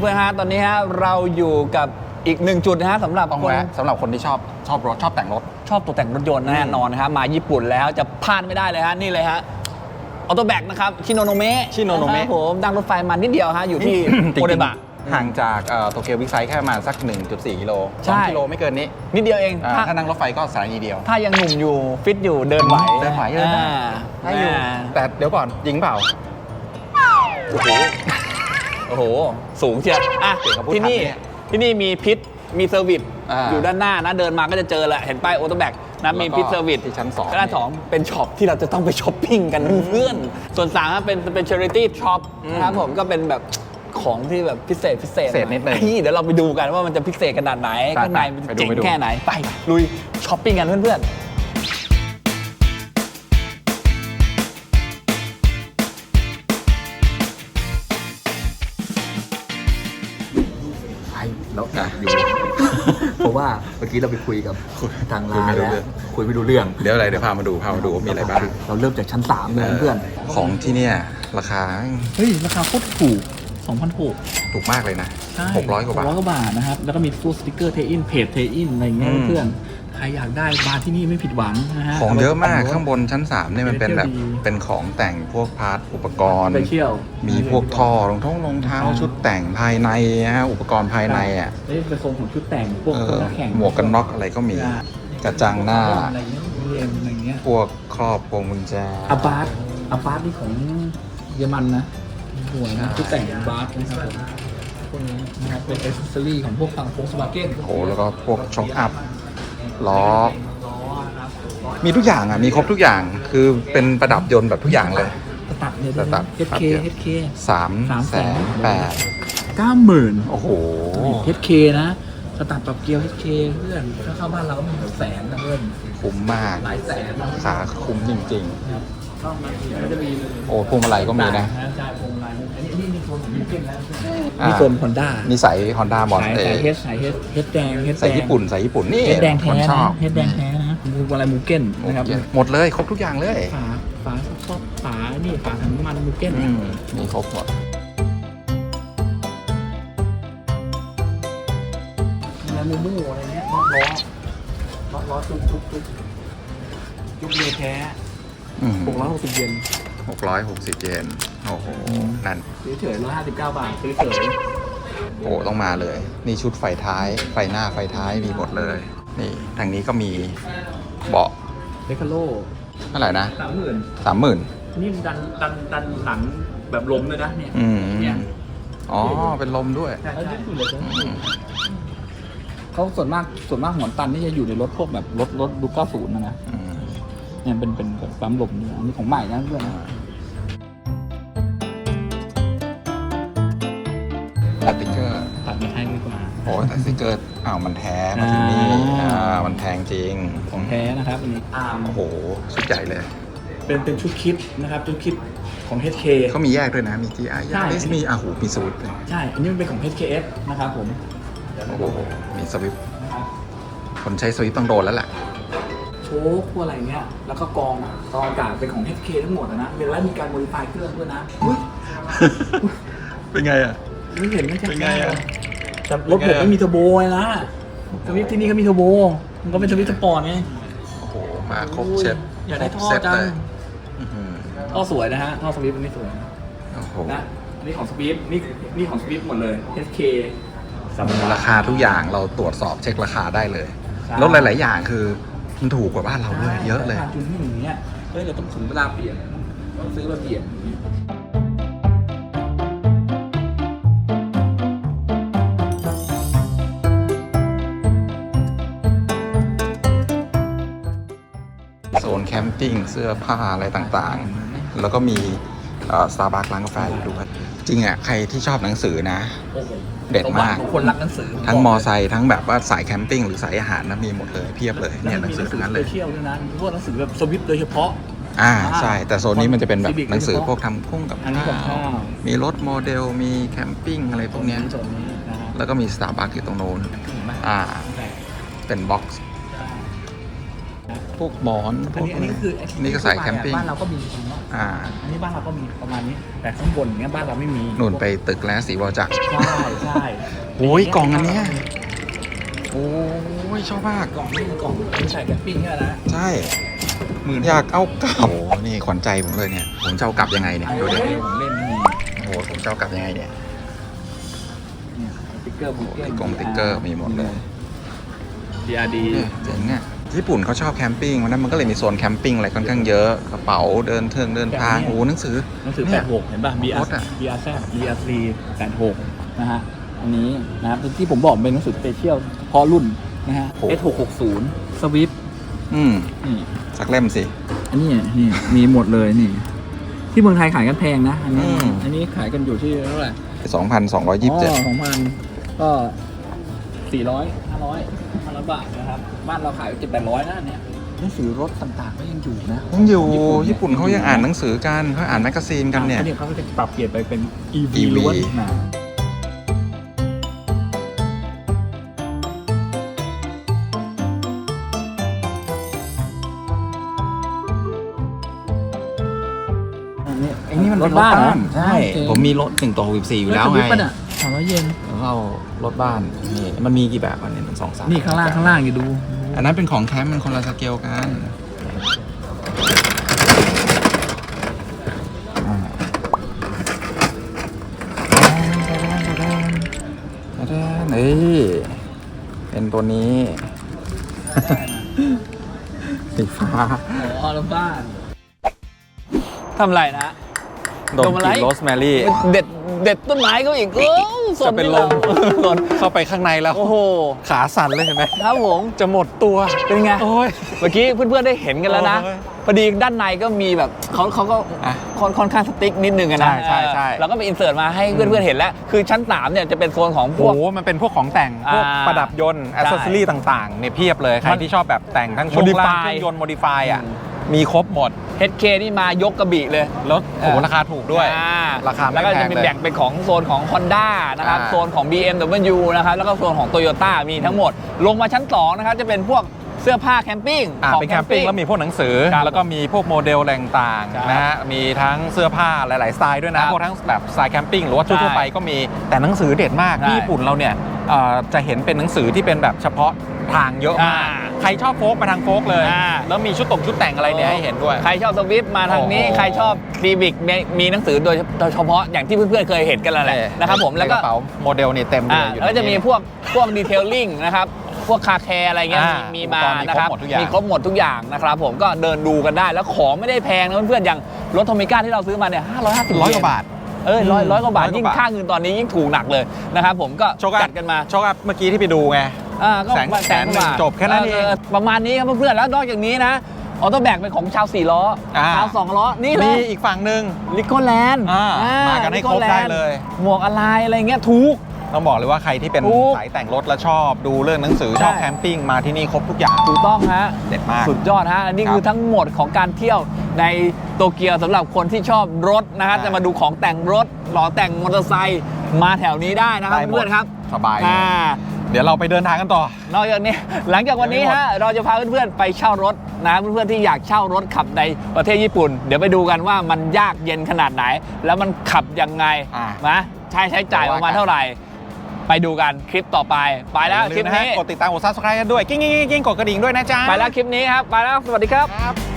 เพื่อนๆฮะตอนนี้ฮะเราอยู่กับอีกหนึ่งจุดนะฮะสำหรับต้องคน แวะสำหรับคนที่ชอบชอบรถชอบแต่งรถ ชอบตกแต่งรถยนต์แน่นอนนะฮะมาญี่ปุ่นแล้วจะพลาดไม่ได้เลยฮะ นี่เลยฮะออโตแบกนะครับ ชิโนโนเมะ Shinonome ผมดังรถไฟมานิดเดียวฮะ อยู่ที่จริงๆโอเดบะ ห่างจากโตเกียววิกไซต์แค่ประมาณสัก 1.4 กิโลใช่ 2กิโลไม่เกินนี้นิดเดียวเองอ่าถ้าถ้านั่งรถไฟก็สถานีเดียว ถ้ายังหนุ่มอยู่ ฟิตอยู่เดินไหวเดินไหวเดินได้ อ่าได้อยู่อ่าแต่เดี๋ยวก่อนจริงเปล่า โอ้โห สูงเชียวอะเก่งกับพูดที่นี่ทันเนี่ยที่นี่มีพิษมีเซอร์วิสอ่าอยู่ด้านหน้านะเดินมาก็จะเจอแหละเห็นป้ายโอโตแบกนะมีพิษเซอร์วิสที่ชั้นสองด้านสองเป็นช็อปที่เราจะต้องไปช้อปปิ้งกันเพื่อนๆส่วนสามเป็นเป็น charity shop นะครับผมก็เป็นแบบของที่แบบพิเศษพิเศษพิเศษนิดนึงเฮ้ยเดี๋ยวเราไปดูกันว่ามันจะพิเศษขนาดไหนไปข้างในมันไปดูเจ๋งไปดู แค่ไหนไปลุยช้อปปิ้งกันเพื่อนๆ ใช่แล้วอะอยู่ เพราะว่าเมื่อกี้เราไปคุยกับทางร้านคุยไม่รู้แล้วเรื่องคุยไม่รู้เรื่อง เดี๋ยวอะไรเดี๋ยวพามาดูพามาดูว่ามีอะไรบ้าง เราเริ่มจากชั้นสามเลยเพื่อน ของที่เนี่ยราคา เฮ้ย ราคาโคตรถูก2,600ถูกมากเลยนะใช่600 กว่าบาท600กว่าบาทนะครับ แล้วก็มีฟูดสติกเกอร์เทอินเพจเทอินอะไรอย่างเงี้ยอืมเพื่อน ใครอยากได้มาที่นี่ไม่ผิดหวังนะฮะของเยอะมากเไปข้างบนชั้น 3 เนี่ยมันเป็นแบบเที่ยวดีเป็นของแต่งพวกพาร์ทอุปกรณ์ไปเที่ยว มีพวกท่อรองท้องรองเท้าชุดแต่งภายในฮะอุปกรณ์ภายในอะนี่เป็นโซนของชุดแต่งพวกเอเครื่อองแข่งหมวกกันน็อกอะไรก็มีกระจังหน้าอะไรเงี้ยเรียนอะไรเงี้ยพวกครอบพวงกุญแจอาบาร์อาบาร์นี่ของเยอรมันนะสวยนะชุดแต่งบาร์นะครับผมพวกนี้นะครับเป็นอ c เซอรี่ของพวกทางโฟล์สวาเก้นโอ้โหแล้วก็พวกช็อคอัพ ล้อ มีทุกอย่างอะ มีครบทุกอย่าง คือเป็นประดับยนต์แบบทุกอย่างเลยสตัดเนี่ยสตัดเฮดเคเฮดเคสามสามแสแสนนแปดเก้าหมื่นโอ้โหเฮดเคนะ สตัดปรับเกียวเฮดเคเพื่อนถ้าเข้าบ้านเราก็มีหกแสนนะเพื่อนคุ้มมาก หลายแสนนะขาคุ้มจริง ครับก็มาเดี๋ยวก็จะมีๆโอ้พวงมาลัยก็มีนะใช่พวงมาลัยอันนี้นี่นี่โซนของยูเก้นแล้วอ่านี่โซนฮอนด้านี่ใส่ฮอนด้าบอลสายเอสายเฮดสายเฮดเฮดแดงเฮดแดง ใส่ญี่ปุ่นใส่ญี่ปุ่นนี่เฮดแดงคแท้นชนะอบเฮดแดงแท้นะมูอะไรมูเก้นนะครับหมดเลยครบทุกอย่างเลยฝา ฝาซอกฝา นี่ ฝาถังน้ำมันมูเก้นอืมมีครบหมด มูมูอะไรเงี้ยล้อล้อล้อจุกจุกจุกจุกเรือแท้อืมหกร้อยหกสิบเยนหกร้อยหกสิบเยนโอ้โห นั่นซื้อเฉยร้อยห้าสิบเก้าบาทซื้อเฉยโอ้ต้องมาเลย นี่ชุดไฟท้าย ไฟหน้าไฟท้ายมีหมดเลย นี่ทางนี้ก็มีเบาะเดคาโลเท่าไหร่นะสามหมื่นสามหมื่นนี่มันดันดันดันหลังแบบล้มเลยนะเนี่ยอืมเนี่ยอ๋อเป็นลมด้วยใช่ใช่อืม เขาส่วนมากส่วนมากหมอนตันนี่จะอยู่ในรถพวกแบบรถรถดูเก้าศูนย์นะนะอืมเนี่ยเป็นเป็นแบบปั๊มลมเนี่ยอันนี้ของใหม่นะเพื่อนนะตัดสติ๊กเกอร์ตัดมาให้ดีกว่าโอ้ยแต่สติ๊กเกอร์อ้าวมันแท้มาถึงนี่อ่าอ่ามันแพงจริงของแท้นะครับอันนี้อาร์มโอ้โหชุดใหญ่เลย เป็นเป็นชุดคิดนะครับชุดคิดของ HK เขามีแยกด้วยนะ มี GI ใช่มีมีอะหูมีสวิฟต์ใช่ อันนี้มันเป็นของ HKS นะครับผม โอ้โหมีสวิฟต์นะครับคนใช้สวิฟต์ต้องโดนแล้วแหละโชคพวกอะไรเงี้ย แล้วก็กองอะกองอากาศเป็นของ HK ทั้งหมดอะนะเวลามีการโมดิฟายเครื่องด้วยนะอุ๊ยเป็นไงอะ ไม่เห็นไม่ใช่เป็นไงอะ แต่รถผมไม่มีเทอร์โบเลยนะสวิฟที่นี่ก็มีเทอร์โบ มันก็เป็นสวิฟสปอร์ตไงโอ้โห มาครบโอ้ยเซ็ตอยากได้ครบท่อเซ็ตจังเลยอื้อหือท่อสวยนะฮะท่อสวิฟต์อันนี้สวยโอ้โห นะอันนี้ของสวิฟนี่นี่ของสวิฟหมดเลย HK ราคาทุกอย่างเราตรวจสอบเช็คราคาได้เลยใช่รถหลาย ๆ อย่างคือมันถูกกว่าบ้านเราด้วยเยอะเลยใช่จุนที่อย่างเงี้ยเฮ้ยเราต้องถึงเวลาเปลี่ยนต้องซื้อมาเปลี่ยนอย่างเงี้ยโซนแคมปิ้งเสื้อผ้าอะไรต่างๆ แล้วก็มีสตาร์บัคร้านกาแฟอยู่ด้วย จริงอะ ใครที่ชอบหนังสือนะ โอ้โห เด็ดมากสวรรค์ของคนรักหนังสือทั้งมอไซค์ทั้งแบบว่าสายแคมปิ้งหรือสายอาหารนะมีหมดเลยเพียบเลยเนี่ยหนังสือทั้งนั้นเลยเที่ยวด้วยนะพวกหนังสือแบบสวิฟโดยเฉพาะอ่าใช่ แต่โซนนี้มันจะเป็นแบบ Civic หนังสือโดยเฉพาะพวกทำคุ้งกับอันนี้กับข้าวข้าวมีรถโมเดลมีแคมปิ้งอะไรพวกเนี้ยส่วนนี้นะฮะแล้วก็มีสตาร์บัคอยู่ตรงโน้นเห็นไหมอ่าแปลกเป็นบ็อกซ์ พวกหมอนพอันวกนี้อันนี้ก็คือไนี่ก็ใส่แคมปิ้งบ้านเราก็มีเนาะอ่าอันนี้บ้านเราก็มีประมาณนี้ แต่ข้างบนเนี้ยบ้านเราไม่มีนู่นไปตึกแล้วสีวรจักรใช่ใช่โอ้ยกล่องอันเนี้ยโอ้ยชอบมากกล่องนี่คือกล่องใส่แคมปิ้งใช่ไหมนะใช่อยากเอากลับโอ้โหนี่ขวัญใจผมเลยเนี่ยผมจะเอากลับยังไงเนี่ยดูดิผมเล่นนี่โอ้โหผมจะเอากลับยังไงเนี่ย เนี่ยติ๊กเกอร์บุ๊กเกอร์ กล่องติ๊กเกอร์มีหมดเลย DRD เนี่ยเจ๋งอะ ญี่ปุ่นเขาชอบแคมปิ้งวันนั้นมันก็เลยมีโซนแคมปิ้งอะไรค่อนข้างเยอะกระเป๋าเดินเทิงเดินทางโอ้หนังสือหนังสือแปดหกเห็นป่ะ BR รถอะ BR Z BR 3 86 นะฮะ อันนี้นะครับที่ผมบอกเป็นหนังสือสเปเชียลเฉพาะรุ่นนะฮะเอสหกหก S660 Swift อืมนี่สักเล่มสิ อันนี้นี่มีหมดเลยนี่ ที่เมืองไทยขายกันแพงนะ อันนี้อันนี้ขายกันอยู่ที่เท่าไหร่สองพันสองร้อยยี่สิบสองพันก็สี่ร้อยห้าร้อย บาทนะครับ บ้านเราขายเจ็ดแปดร้อยนะเนี่ยหนังสือรถต่างๆก็ยังอยู่นะยังอยู่ญี่ปุ่นเขายังอ่านหนังสือกันเขาอ่านแมกกาซีนกันเนี่ยอัเขาก็จะปรับเปลี่ยนไปเป็น EV EV ล้วนนะอันนี้ไอ้นี่มันรเป็นถรถบ้านบ้านเหรอใช่ ผมมีรถถึงตัว14อยู่แล้วรถสไงวิปปะเนี่ยสามร้อยเยน แล้วเอารถบ้านนี่มันมีกี่แบบอันนี้มันสองสามนี่ข้างล่างข้างล่างอยู่ดู อันนั้นเป็นของแคมป์มันคนละสเกลกันอ่าเฮ้ยเป็นตัวนี้สีฟ้าอ๋อรถบ้านทำไรนะดดมมกอะไรลิ่นโรสแมรี่ เด็ด เด็ดต้นไม้เขาอีกเออสจะนเป็นลมสนเข้าไปข้างในแล้ว โอ้โห ขาสั่นเลยเห็นไหมครับผม จะหมดตัวเป็นไง โอ้ย เมื่อกี้เพื่อนๆได้เห็นกันแล้วนะ โอ้ยพอดีด้านในก็มีแบบเขาเขาก็อะค่อนค่อนข้างสติ๊กนิดนึงอะนะใช่ใช่ใช่ เออเราก็ไปอินเสิร์ตมาให้เพื่อนๆเห็นแล้ว คือชั้นสามเนี่ยจะเป็นโซนของพโอ้วกโหมันเป็นพวกของแต่ง พวกอ่าประดับยนต์อ c เซสซอรี่ต่างๆเนี่ยเพียบเลย ใครมันที่ชอบแบบแต่งทั้งช่วงล่าง Modify เครื่องยนต์โมดิฟายอะอืมมีครบหมด HK นี่มายกกระบี่เลยแล้วโอ้โหราคาถูกด้วย อ่าราคาไม่แล้วก็แพจะงมีเลยแบ่งเป็นของโซนของ Honda นะครับ อ่า โซนของ BMW นะครับ แล้วก็โซนของ Toyota มีทั้งหมด ลงมาชั้น 2 นะครับ จะเป็นพวกเสื้อผ้าแคมปิ้งอ่าของ เป็นแคมปิ้งแล้วมีพวกหนังสือ ครับแล้วก็มีพวกโมเดลอะไรต่างใช่ๆนะฮะมีทั้งเสื้อผ้าหลาย ๆ สไตล์ด้วยคนะรับพวกทั้งแบบสไตล์แคมปิ้งหรือว่าใช่ทั่วๆไปก็มีแต่หนังสือเด็ดมากใช่ที่ญี่ปุ่นเราเนี่ยเอ่อจะเห็นเป็นหนังสือที่เป็นแบบเฉพาะ ทางเยอะมาก อ่าใครชอบโฟกมาทางโฟกเลย อ่า แล้วมีชุดตกชุดแต่งอะไรเนี่ยให้เห็นด้วย ใครชอบสวิฟมาทางนี้ โอ้โหใครชอบซีบิกมีหนังสือโดยโดยเฉพาะอย่างที่เพื่อนๆเคยเห็นกันแล้วแหละนะครับผมในแล้วก็กระเป๋าโมเดลนี่เต็มเลอ่ายอยู่แล้วจะมีในนี้ พวกพวกดีเทลลิ่งนะครับ พวกคาแคร์อะไรเงี้ยอ่ามีอุปมากรณ์มีนะครับ ครบหมดทุกอย่าง มีครบหมดทุกอย่างนะครับผมก็เดินดูกันได้แล้วของไม่ได้แพงนะเพื่อนๆอย่างรถโทมิก้าที่เราซื้อมาเนี่ย550ร้อยกว่าบาท เออร้อยร้อยกว่าบาท ร้อยกว่ายิ่งบาท ค่าเงินตอนนี้ยิ่งถูกหนักเลยนะครับผมก็โชคอัพจัดกันมา โชคอัพเมื่อกี้ที่ไปดูไง อ่าก็แสนมาแสนหนึ่งกว่าจบแค่นั้นเองประมาณนี้ครับเพื่อนๆแล้วนอกจากนี้นะออโต้แบกเป็นของชาวสี่ล้ออ่าชาวสองล้อ นี่เลมียอีกฝั่งหนึ่งลิโกแลนด์อ่ามากันให้ครบได้เลย หมวกอะไรอะไรเงี้ยถูกต้องบอกเลยว่าใครที่เป็นถูกสายแต่งรถและชอบดูเรื่องหนังสือใช่ชอบแคมปิ้งมาที่นี่ครบทุกอย่างถูกต้องฮะเด็ดมากสุดยอดฮะอันนี้ครับคือทั้งหมดของการเที่ยวในโตเกียวสำหรับคนที่ชอบรถนะฮะอ่าจะมาดูของแต่งรถหล่อแต่งมอเตอร์ไซค์มาแถวนี้ได้นะครับได้หมดเพื่อนๆครับสบายเลยอ่า เดี๋ยวเราไปเดินทางกันต่อ นอกจากนี้ หลังจากวันนี้ฮะเราจะพาเพื่อนๆไปเช่ารถนะเพื่อนๆที่อยากเช่ารถขับในประเทศญี่ปุ่น เดี๋ยวไปดูกันว่ามันยากเย็นขนาดไหน แล้วมันขับยังไงอ่านะใช้ใช้จ่ายประมาณเท่าไหร่ ไปดูกันคลิปต่อไป ไปแล้วอย่าคลิลืปมนะฮะนี้กดติดตามกดซับสไครต์กันด้วย กิ้งกิ้งกิ้งกดกระดิ่งด้วยนะจ๊ะ ไปแล้วคลิปนี้ครับ ไปแล้วสวัสดีครับ ครับ